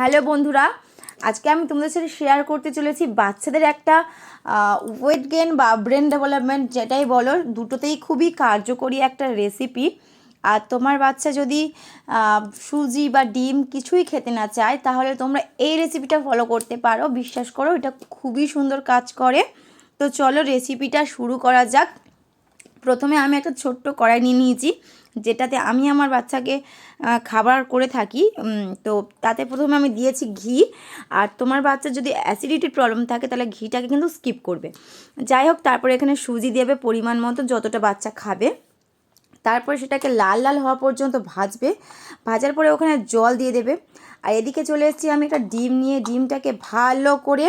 Hello বন্ধুরা, আজকে আমি তোমাদের সাথে শেয়ার করতে চলেছি বাচ্চাদের একটা ওয়েট গেন বা ব্রেন ডেভেলপমেন্ট যেটাই বলো, দুটোতেই খুবই কার্যকরী একটা রেসিপি আর তোমার বাচ্চা যদি সুজি বা ডিম কিছুই খেতে না চায়, তাহলে তোমরা এই রেসিপিটা ফলো করতে পারো। বিশ্বাস করো, এটা খুবই সুন্দর কাজ করে। তো চলো রেসিপিটা শুরু করা যাক। প্রথমে আমি একটা ছোট্ট কড়াই নিয়ে নিয়েছি, যেটাতে আমি আমার বাচ্চাকে খাবার করে থাকি তো তাতে প্রথমে আমি দিয়েছি ঘি, আর তোমার বাচ্চার যদি অ্যাসিডিটির প্রবলেম থাকে তাহলে ঘিটাকে কিন্তু স্কিপ করবে। যাই হোক, তারপরে এখানে সুজি দেবে পরিমাণ মতো যতটা বাচ্চা খাবে। তারপরে সেটাকে লাল লাল হওয়া পর্যন্ত ভাজবে। ভাজার পরে ওখানে জল দিয়ে দেবে। আর এদিকে চলে এসেছি, আমি একটা ডিম নিয়ে ডিমটাকে ভালো করে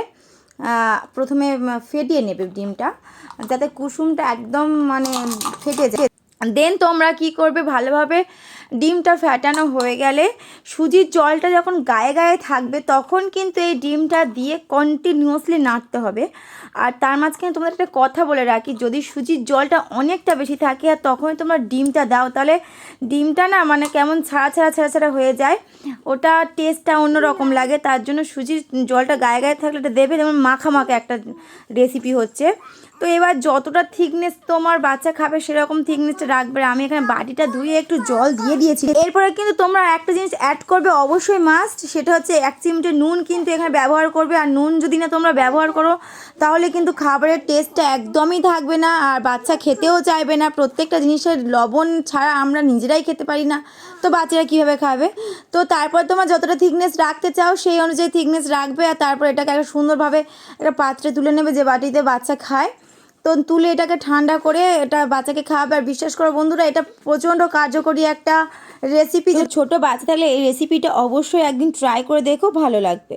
প্রথমে ফেটিয়ে নেবে ডিমটা, যাতে কুসুমটা একদম মানে ফেটে যায়। দেন তোমরা কি করবে? ভালোভাবে ডিমটা ফ্যাটানো হয়ে গেলে সুজির জলটা যখন গায়ে গায়ে থাকবে তখন কিন্তু এই ডিমটা দিয়ে কন্টিনিউয়াসলি নাড়তে হবে। আর তার মাঝখানে তোমাদের একটা কথা বলে রাখি, যদি সুজির জলটা অনেকটা বেশি থাকে আর তখনই তোমরা ডিমটা দাও, তাহলে ডিমটা না মানে কেমন ছাড়া ছাড়া ছাড়া ছাড়া হয়ে যায়। ওটা টেস্টটা অন্যরকম লাগে, তার জন্য সুজির জলটা গায়ে গায়ে থাকলে এটা দেবে, যেমন মাখা মাখা একটা রেসিপি হচ্ছে। তো এবার যতটা থিকনেস তোমার বাচ্চা খাবে, সেরকম থিকনেসটা রাখবে। আমি এখানে বাটিটা ধুয়ে একটু জল দিয়ে দিয়েছি এরপরে কিন্তু তোমরা একটা জিনিস অ্যাড করবে, অবশ্যই মাস্ট সেটা হচ্ছে এক চিমটে নুন কিন্তু এখানে ব্যবহার করবে। আর নুন যদি না তোমরা ব্যবহার করো, তাহলে কিন্তু খাবারের টেস্টটা একদমই থাকবে না, আর বাচ্চা খেতেও চাইবে না। প্রত্যেকটা জিনিসের লবণ ছাড়া আমরা নিজেরাই খেতে পারি না। তো বাচ্চারা কীভাবে খাবে? তো তারপর তোমার যতটা থিকনেস রাখতে চাও, সেই অনুযায়ী থিকনেস রাখবে। আর তারপর এটাকে একটা সুন্দরভাবে একটা পাত্রে তুলে নেবে যে বাটিতে বাচ্চা খায়। তো তুলে এটাকে ঠান্ডা করে এটা বাচ্চাকে খাওয়াবে। আর বিশ্বাস করো বন্ধুরা, এটা প্রচণ্ড কার্যকরী একটা রেসিপি ছোটো বাচ্চা থাকলে এই রেসিপিটা অবশ্যই একদিন ট্রাই করে দেখো, ভালো লাগবে।